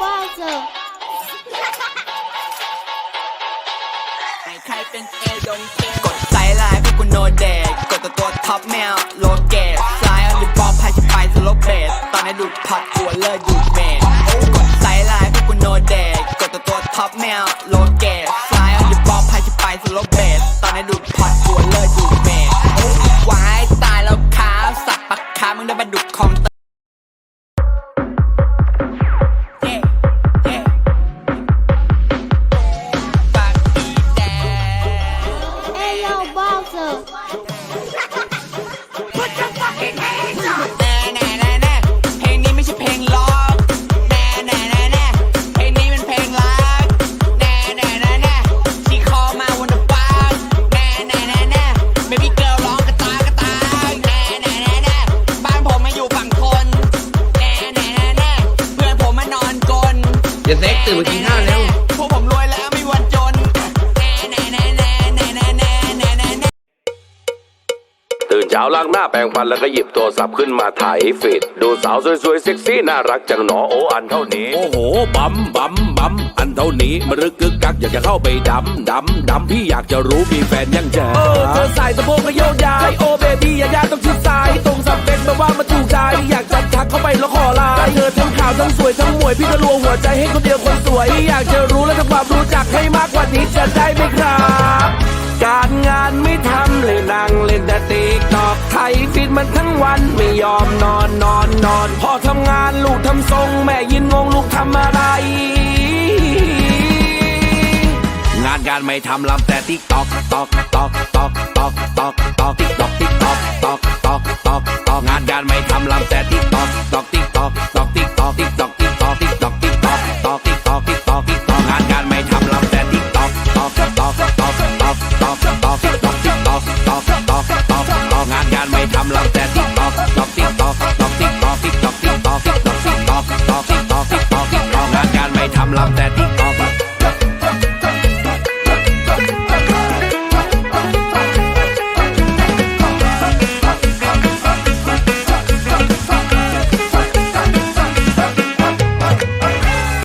Bowser ใครเป็นเอดงเคกดไซไลน์พวกกูโนเดทกดตัวตัวท็อปแมวโลเกตไลน์ออนดิบอลพายจะไปสโลเบสตอนนี้ดูดพอดกลัวเลิศดูดเมนกดไซไลน์พวกกูโนเดทกดตัวตัวท็อปแมวโลเกตไลน์ออนดิบอลพายจะไปสโลเบสตอนนี้ดูดพอดกลัวเลิศดูดเม ย่าแซกตื่นมากินข้าวแล้วพวกผมรวยแล้วมีวันจน ตื่นเช้าล้างหน้าแปรงฟันแล้วก็หยิบโทรศัพท์ขึ้นมาถ่ายฟีดดูสาวสวยๆเซ็กซี่น่ารักจังหนอโออันเท่านี้ โอ้โหบัมบัมบัมอันเท่านี้มันรึกกึกกักอยากจะเข้าไปดำดำดำพี่อยากจะรู้มีแฟนยังจ้เออเธอใส่สะโพกก็โยกย้ายโอเบบี้ย่ายาต้องชิดซ้ายตรงสับเป็นมาว่ามันถูกใจอยากจัดทักเข้าไปแล้วาวทั้งสวยทั้งหมวยพี่จะรวหัวใจให้คนเดียวคนสวยอยากจะรู้และทำความรู้จักให้มากกว่านี้จะได้ไหมครับ การงานไม่ทำเลยนั่งเล่นแต่ติ๊กตอกไทยฟิตมันทั้งวันไม่ยอมนอนนอนนอนพอทำงานลูกทำทรง แม่ยินงงลูกทำอะไรงานการไม่ทำลำแต่ติ๊กตอกตอกตอก ทำลำแต่ติ๊ก